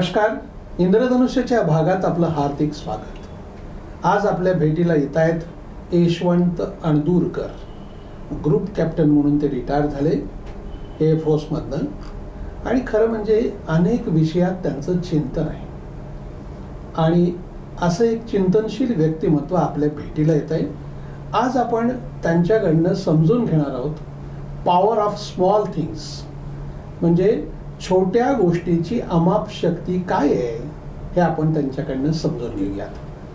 नमस्कार. इंद्रधनुष्याच्या भागात आपलं हार्दिक स्वागत. आज आपल्या भेटीला येत आहेत यशवंत अणदूरकर. ग्रुप कॅप्टन म्हणून ते रिटायर झाले एअरफोर्समधनं आणि खरं म्हणजे अनेक विषयात त्यांचं चिंतन आहे. आणि असं एक चिंतनशील व्यक्तिमत्व आपल्या भेटीला येत आहे. आज आपण त्यांच्याकडनं समजून घेणार आहोत पॉवर ऑफ स्मॉल थिंग्स म्हणजे छोट्या गोष्टीची अमाप शक्ती काय आहे हे आपण त्यांच्याकडनं समजून घेऊयात.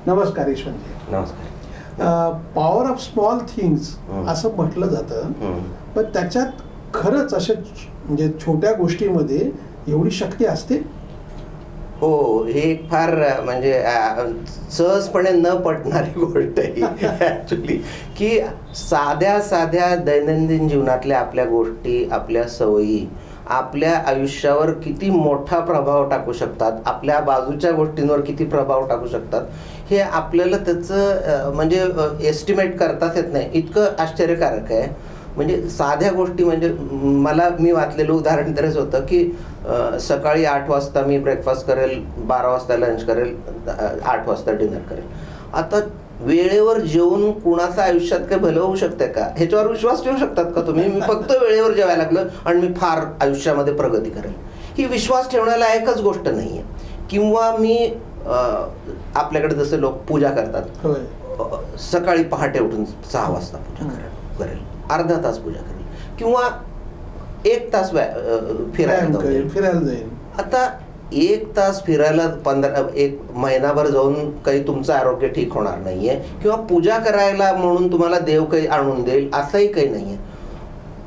नमस्कार यशवंतजी. नमस्कार. Power of small things. असं म्हटलं जातं. पण त्याच्यात खरंच अशा म्हणजे छोट्या गोष्टीमध्ये एवढी शक्ती असते? हो हे एक फार म्हणजे सहजपणे न पटणारी गोष्ट आहे ऍक्च्युली की साध्या साध्या दैनंदिन जीवनातल्या आपल्या गोष्टी आपल्या सवयी आपल्या आयुष्यावर किती मोठा प्रभाव टाकू शकतात? आपल्या बाजूच्या गोष्टींवर किती प्रभाव टाकू शकतात? हे आपल्याला त्याचं म्हणजे एस्टिमेट करताच येत नाही. इतकं आश्चर्यकारक आहे. म्हणजे साध्या गोष्टी म्हणजे मला मी वाचलेलं उदाहरण तरीच होतं की सकाळी आठ वाजता मी ब्रेकफास्ट करेल बारा वाजता लंच करेल आठ वाजता डिनर करेल. आता वेळेवर जेवून कुणाचं आयुष्यात काही भलं होऊ शकते का? ह्याच्यावर विश्वास ठेवू शकतात का तुम्ही? मी फक्त वेळेवर जेवायला लागलं आणि मी फार आयुष्यामध्ये प्रगती करेल. ही विश्वास ठेवण्याला एकच गोष्ट नाही आहे किंवा मी आपल्याकडे जसे लोक पूजा करतात सकाळी पहाटे उठून सहा वाजता पूजा करेल करेल. अर्धा तास पूजा करेल. किंवा एक तास फिरायला. फिरायला जाईल. आता एक तास फिरायला पंधरा एक महिनाभर जाऊन काही तुमचं आरोग्य ठीक होणार नाहीये. किंवा पूजा करायला म्हणून तुम्हाला देव काही आणून देईल असंही काही नाहीये.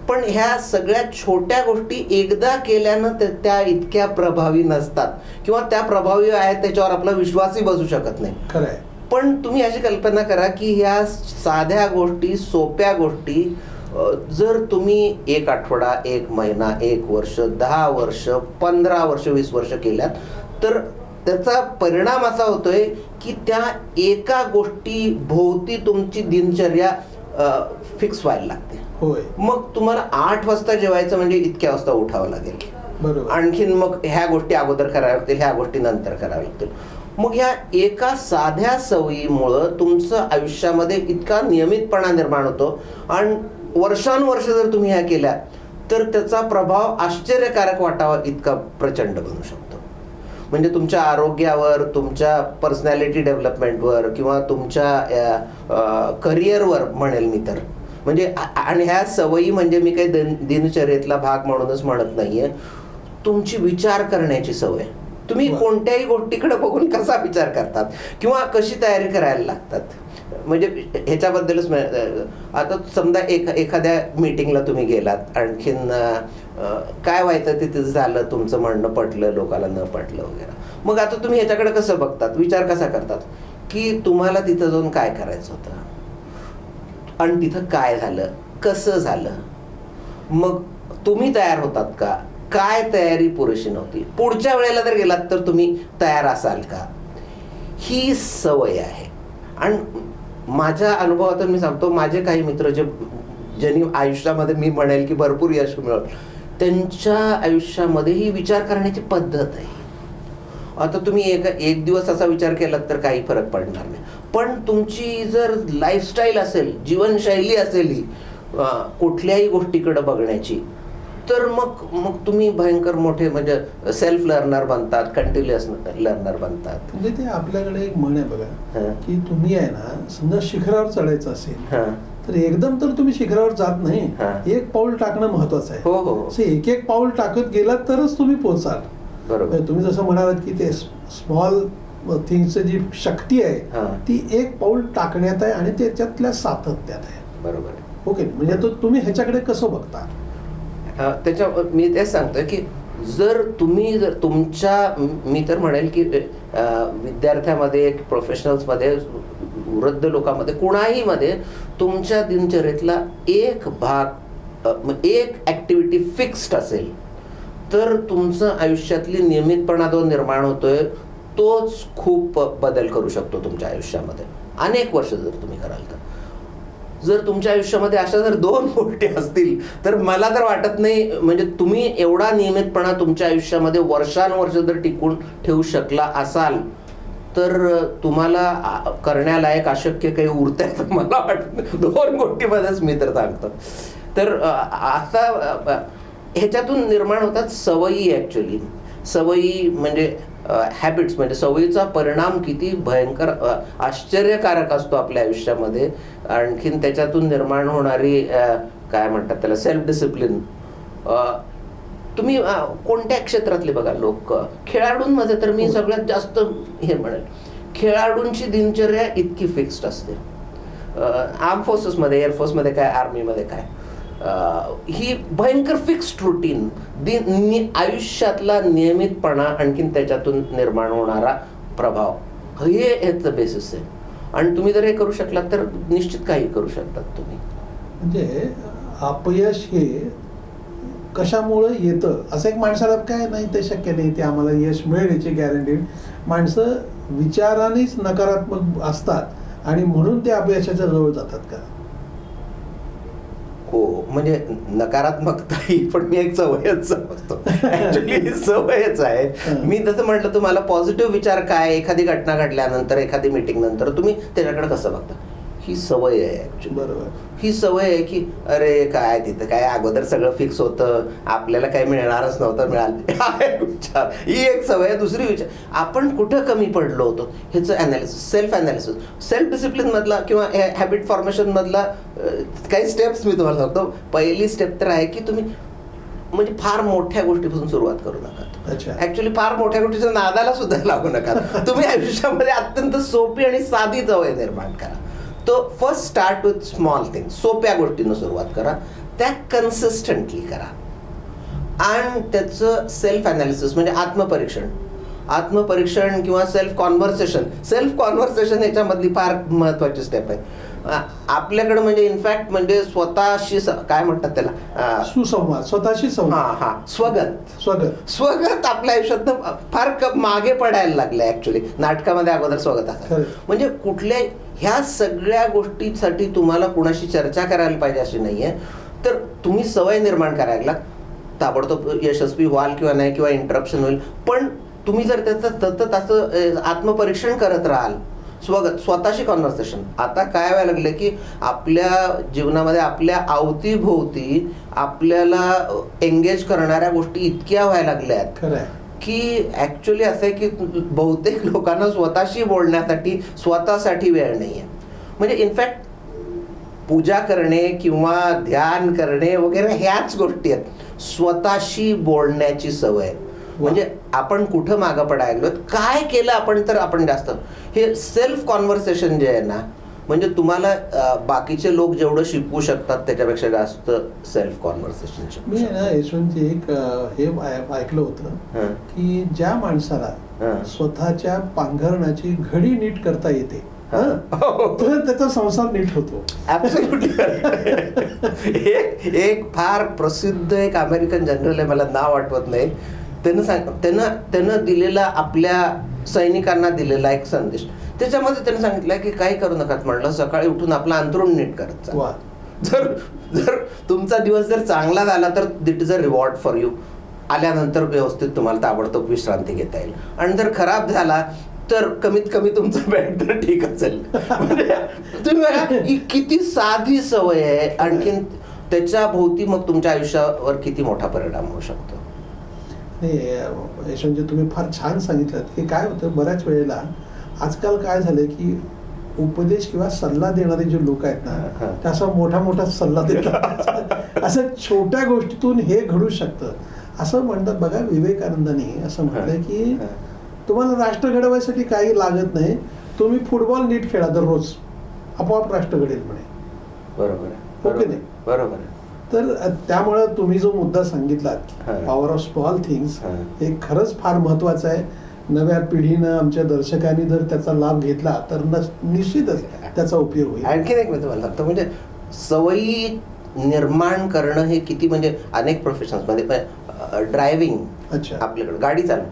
पण ह्या सगळ्या छोट्या गोष्टी एकदा केल्यानं त्या- त्या इतक्या प्रभावी नसतात. किंवा त्या प्रभावी आहेत त्याच्यावर आपला विश्वासही बसू शकत नाही. खरं आहे पण तुम्ही अशी कल्पना करा की ह्या साध्या गोष्टी सोप्या गोष्टी जर तुम्ही एक आठवडा एक महिना एक वर्ष दहा वर्ष पंधरा वर्ष वीस वर्ष केल्यात तर त्याचा परिणाम असा होतोय की त्या एका गोष्टी भोवती तुमची दिनचर्या फिक्स व्हायला लागते. होय. मग तुम्हाला आठ वाजता जेवायचं म्हणजे इतक्या वाजता उठावं लागेल. बरोबर. आणखीन मग ह्या गोष्टी अगोदर कराव्या लागतील ह्या गोष्टी नंतर कराव्या लागतील. मग ह्या एका साध्या सवयीमुळं तुमचं आयुष्यामध्ये इतका नियमितपणा निर्माण होतो. आणि वर्षानुवर्ष जर तुम्ही ह्या केल्या तर त्याचा प्रभाव आश्चर्यकारक वाटावा इतका प्रचंड बनू शकतो. म्हणजे तुमच्या आरोग्यावर तुमच्या पर्सनॅलिटी डेव्हलपमेंटवर किंवा तुमच्या करिअरवर म्हणेल मी तर. म्हणजे आणि ह्या सवयी म्हणजे मी काही दिन दिनचर्येतला भाग म्हणूनच म्हणत नाहीये. तुमची विचार करण्याची सवय. तुम्ही. कोणत्याही गोष्टीकडे बघून कसा विचार करतात? किंवा कशी तयारी करायला लागतात? म्हणजे ह्याच्याबद्दलच आता समजा एक एखाद्या मीटिंगला तुम्ही गेलात आणखीन काय व्हायचं तिथे झालं तुमचं म्हणणं पटलं लोकाला न पटलं वगैरे. मग आता तुम्ही ह्याच्याकडे कसं बघतात? विचार कसा करतात? की तुम्हाला तिथं जाऊन काय करायचं होतं? आणि तिथं काय झालं? कसं झालं? मग तुम्ही तयार होतात का? काय तयारी पुरेशी नव्हती? पुढच्या वेळेला जर गेलात तर तुम्ही तयार असाल का? ही सवय आहे. आणि माझ्या अनुभवातून मी सांगतो माझे काही मित्र जे ज्यांनी आयुष्यामध्ये मी म्हणेल की भरपूर यश मिळवलं त्यांच्या आयुष्यामध्ये ही विचार करण्याची पद्धत आहे. आता तुम्ही एक एक दिवस असा विचार केलात तर काही फरक पडणार नाही. पण तुमची जर लाईफस्टाईल असेल जीवनशैली असेल ही कुठल्याही गोष्टीकडे बघण्याची तर मग मग तुम्ही भयंकर मोठे म्हणजे सेल्फ लर्नर बनतात कंटिन्युअस लर्नर बनतात म्हणजे ते आपल्याकडे एक म्हण आहे बघा. की तुम्ही आहे ना समजा शिखरावर चढायचं असेल हं. तर एकदम तर तुम्ही शिखरावर जात नाही. एक पाऊल टाकणं महत्वाचं आहे हो हो एक एक पाऊल टाकत गेलात तरच तुम्ही पोचाल बरोबर म्हणजे तुम्ही जसं म्हणालात की ते स्मॉल थिंगची जी शक्ती. आहे ती एक पाऊल टाकण्यात आहे आणि त्याच्यातल्या सातत्यात आहे बरोबर. ओके म्हणजे तो तुम्ही ह्याच्याकडे कसं बघता त्याच्या मी तेच सांगतोय की जर तुम्ही जर तुमच्या मी तर म्हणेल की विद्यार्थ्यामध्ये प्रोफेशनल्समध्ये वृद्ध लोकांमध्ये कुणाही मध्ये तुमच्या दिनचर्येतला एक भाग एक ॲक्टिव्हिटी फिक्स्ड असेल तर तुमचं आयुष्यातली नियमितपणा जो निर्माण होतोय तोच खूप बदल करू शकतो तुमच्या आयुष्यामध्ये. अनेक वर्ष जर तुम्ही कराल तर. जर तुमच्या आयुष्यामध्ये अशा जर दोन गोष्टी असतील तर मला तर वाटत नाही म्हणजे तुम्ही एवढा नियमितपणा तुमच्या आयुष्यामध्ये वर्षानुवर्ष जर टिकून ठेवू शकला असाल तर तुम्हाला करण्यालायक अशक्य काही उरत आहे मला वाटत नाही. दोन गोष्टीमध्येच मी तर सांगतो तर आता ह्याच्यातून निर्माण होतात सवयी ॲक्च्युली सवयी म्हणजे हॅबिट्स म्हणजे सवयीचा परिणाम किती भयंकर आश्चर्यकारक असतो आपल्या आयुष्यामध्ये. आणखीन त्याच्यातून निर्माण होणारी काय म्हणतात त्याला सेल्फ डिसिप्लिन तुम्ही कोणत्या क्षेत्रातले बघा लोक? खेळाडूंमध्ये तर मी सगळ्यात जास्त हे म्हणेल. खेळाडूंची दिनचर्या इतकी फिक्स्ड असते. आर्म फोर्सेसमध्ये एअरफोर्समध्ये काय आर्मीमध्ये काय? ही भयंकर फिक्स रुटीन दि नि आयुष्यातला नियमितपणा आणखीन त्याच्यातून निर्माण होणारा प्रभाव. हे ह्याचं बेसिस आहे. आणि तुम्ही जर हे करू शकलात तर निश्चित काही करू शकतात तुम्ही. म्हणजे अपयश हे कशामुळं येतं? असं एक माणसाला काय नाही ते शक्य नाही ते आम्हाला यश मिळेल याची गॅरंटी माणसं विचारानेच नकारात्मक असतात आणि म्हणून ते अपयशाच्या जवळ जातात का? हो म्हणजे नकारात्मकता ही पण मी एक सवयच समजतो. ऍक्च्युली सवयच आहे. मी तसं म्हटलं तुम्हाला पॉझिटिव्ह विचार काय? एखादी घटना घडल्यानंतर एखादी मीटिंग नंतर तुम्ही त्याच्याकडे कसं बघता? ही सवय आहे बरोबर. ही सवय आहे की अरे काय तिथं काय अगोदर सगळं फिक्स होतं आपल्याला काय मिळणारच नव्हतं मिळालं. हा एक विचार. ही एक सवय आहे दुसरी विचार. आपण कुठं कमी पडलो होतो? ह्याचं analysis self analysis self discipline मधला किंवा हॅबिट फॉर्मेशन मधला काही स्टेप्स मी तुम्हाला सांगतो. पहिली स्टेप तर आहे की तुम्ही म्हणजे फार मोठ्या गोष्टीपासून सुरुवात करू नका अच्छा. ऍक्च्युली फार मोठ्या गोष्टीच्या नादाला सुद्धा लागू नका. तुम्ही आयुष्यामध्ये अत्यंत सोपी आणि साधी सवय निर्माण करा. तो first start with small thing सोप्या गोष्टीनं सुरुवात करा. त्या कन्सिस्टंटली करा. आणि त्याचं सेल्फ अनालिसिस म्हणजे आत्मपरीक्षण. आत्मपरीक्षण किंवा सेल्फ कॉन्व्हर्सेशन सेल्फ कॉन्व्हर्सेशन याच्यामधली फार महत्वाची स्टेप आहे. आपल्याकडे म्हणजे इनफॅक्ट म्हणजे स्वतःशी काय म्हणतात त्याला? सुसंवाद स्वतःशी हा संवाद. हा स्वगत. स्वगत. स्वगत आपल्या आयुष्यात फार मागे पडायला लागले ऍक्च्युली नाटकामध्ये अगोदर स्वगत असतं. खरं. म्हणजे कुठल्या ह्या सगळ्या गोष्टीसाठी तुम्हाला कुणाशी चर्चा करायला पाहिजे अशी नाही आहे तर तुम्ही सवय निर्माण करायला ताबडतोब यशस्वी व्हाल किंवा नाही किंवा इंटरप्शन होईल. पण तुम्ही जर त्याचं सतत असं आत्मपरीक्षण करत राहाल स्वगत स्वतःशी कॉन्व्हर्सेशन आता काय व्हायला लागलं की आपल्या जीवनामध्ये आपल्या अवतीभोवती आपल्याला एंगेज करणाऱ्या गोष्टी इतक्या व्हायला लागल्या आहेत की ॲक्च्युली असं आहे की बहुतेक लोकांना स्वतःशी बोलण्यासाठी स्वतःसाठी वेळ नाही आहे म्हणजे इनफॅक्ट पूजा करणे किंवा ध्यान करणे वगैरे ह्याच गोष्टी आहेत. स्वतःशी बोलण्याची सवय. म्हणजे आपण कुठं मागं पडायला काय केलं आपण तर आपण जास्त. हे सेल्फ कॉन्व्हर्सेशन जे आहे ना म्हणजे तुम्हाला बाकीचे लोक जेवढं शिकवू शकतात त्याच्यापेक्षा जास्त सेल्फ कॉन्व्हर्सेशन मी ना यशवंतजी एक हे ऐकलं होतं. की ज्या माणसाला. स्वतःच्या पांघरणाची घडी नीट करता येते. तर त्याचा संसार नीट होतो एक एक फार प्रसिद्ध एक अमेरिकन जनरल आहे मला नाव आठवत नाही त्यानं सांग त्यानं त्यानं दिलेला आपल्या सैनिकांना दिलेला एक संदेश त्याच्यामध्ये त्यानं सांगितलं की काही करू नका म्हणलं सकाळी उठून आपलं अंतरुण नीट करत जर जर तुमचा दिवस जर चांगला झाला तर that is a reward for you. आल्यानंतर व्यवस्थित तुम्हाला ताबडतोब विश्रांती घेता येईल. आणि जर खराब झाला तर कमीत कमी तुमचा बेड तर ठीक असेल. म्हणजे तुम्ही बघा ही किती साधी सवय आहे. आणखीन त्याच्या भोवती मग तुमच्या आयुष्यावर किती मोठा परिणाम होऊ शकतो. नाही अं, यशवंतजी तुम्ही फार छान सांगितलं. की काय होतं बऱ्याच वेळेला आजकाल काय झालंय की उपदेश किंवा सल्ला देणारे जे लोक आहेत. ना ते असा मोठा मोठा सल्ला देतात असं छोट्या गोष्टीतून हे घडू शकतं असं म्हणतात बघा विवेकानंदांनी असं म्हटलंय की. तुम्हाला राष्ट्र घडवायसाठी काही लागत नाही तुम्ही फुटबॉल नीट खेळा दररोज आपोआप राष्ट्र घडेल म्हणे बरोबर आहे हो नाही? बरोबर तर त्यामुळं तुम्ही जो मुद्दा सांगितलात. Power of small things. हे खरंच फार महत्वाचं आहे नव्या पिढीनं आमच्या दर्शकांनी जर त्याचा लाभ घेतला तर निश्चितच त्याचा उपयोग होईल. आणखीन एक मी तुम्हाला सांगतो म्हणजे सवयी निर्माण करणं हे किती म्हणजे अनेक प्रोफेशन्समध्ये ड्रायव्हिंग अच्छा. आपल्याकडे गाडी चालव.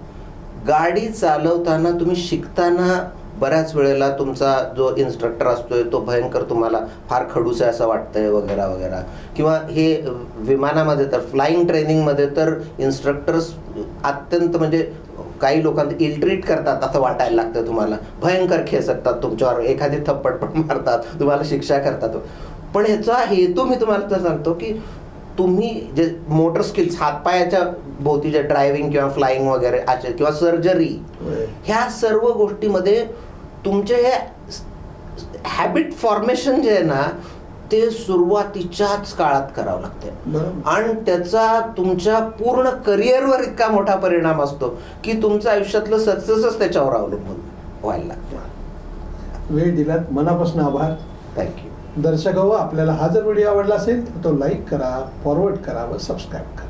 गाडी चालवताना तुम्ही शिकताना बऱ्याच वेळेला तुमचा जो इन्स्ट्रक्टर असतोय तो भयंकर तुम्हाला फार खडूस आहे असं वाटतंय वगैरे वगैरे. किंवा हे विमानामध्ये तर फ्लाईंग ट्रेनिंगमध्ये तर इन्स्ट्रक्टर्स अत्यंत म्हणजे काही लोकांना इलट्रीट करतात असं वाटायला लागतं तुम्हाला. भयंकर खेचतात तुमच्यावर. एखादी थप्पड पण मारतात. तुम्हाला शिक्षा करतात. पण ह्याचा हेतू मी तुम्हाला तर सांगतो की तुम्ही जे मोटर स्किल्स हातपायाच्या भोवती जे ड्रायव्हिंग किंवा फ्लाईंग वगैरे असे किंवा सर्जरी ह्या सर्व गोष्टीमध्ये तुमचे हे हॅबिट फॉर्मेशन जे आहे ना ते सुरुवातीच्याच काळात करावं लागते आणि त्याचा तुमच्या पूर्ण करिअरवर इतका मोठा परिणाम असतो की तुमचं आयुष्यातलं सक्सेसच त्याच्यावर अवलंबून व्हायला लागतं. वेळ दिलात. मनापासून आभार. थँक्यू दर्शक हो आपल्याला हा जर व्हिडिओ आवडला असेल तर तो लाईक करा फॉरवर्ड करा व सबस्क्राईब करा.